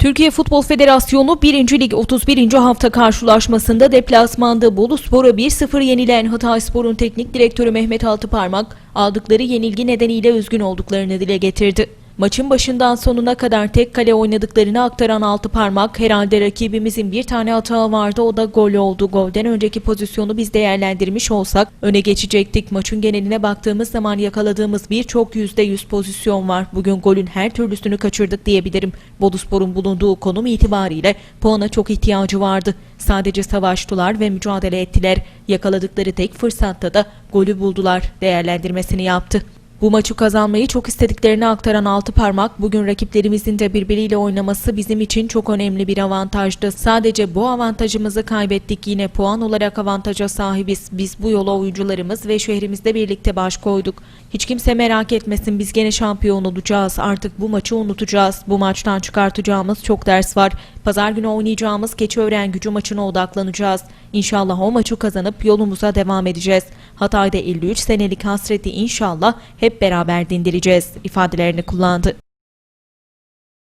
Türkiye Futbol Federasyonu 1. Lig 31. hafta karşılaşmasında deplasmanda Bolu Spor'a 1-0 yenilen Hatayspor'un teknik direktörü Mehmet Altıparmak aldıkları yenilgi nedeniyle üzgün olduklarını dile getirdi. Maçın başından sonuna kadar tek kale oynadıklarını aktaran Altıparmak, herhalde rakibimizin bir tane hata vardı o da gol oldu. Golden önceki pozisyonu biz değerlendirmiş olsak öne geçecektik. Maçın geneline baktığımız zaman yakaladığımız birçok %100 pozisyon var. Bugün golün her türlüsünü kaçırdık diyebilirim. Boluspor'un bulunduğu konum itibariyle puana çok ihtiyacı vardı. Sadece savaştılar ve mücadele ettiler. Yakaladıkları tek fırsatta da golü buldular değerlendirmesini yaptı. Bu maçı kazanmayı çok istediklerini aktaran altı parmak bugün rakiplerimizin de birbiriyle oynaması bizim için çok önemli bir avantajdı. Sadece bu avantajımızı kaybettik yine puan olarak avantaja sahibiz. Biz bu yola oyuncularımız ve şehrimizde birlikte baş koyduk. Hiç kimse merak etmesin biz gene şampiyon olacağız. Artık bu maçı unutacağız. Bu maçtan çıkartacağımız çok ders var. Pazar günü oynayacağımız Keçiören gücü maçına odaklanacağız. İnşallah o maçı kazanıp yolumuza devam edeceğiz. Hatay'da 53 senelik hasreti inşallah hep beraber dindireceğiz ifadelerini kullandı.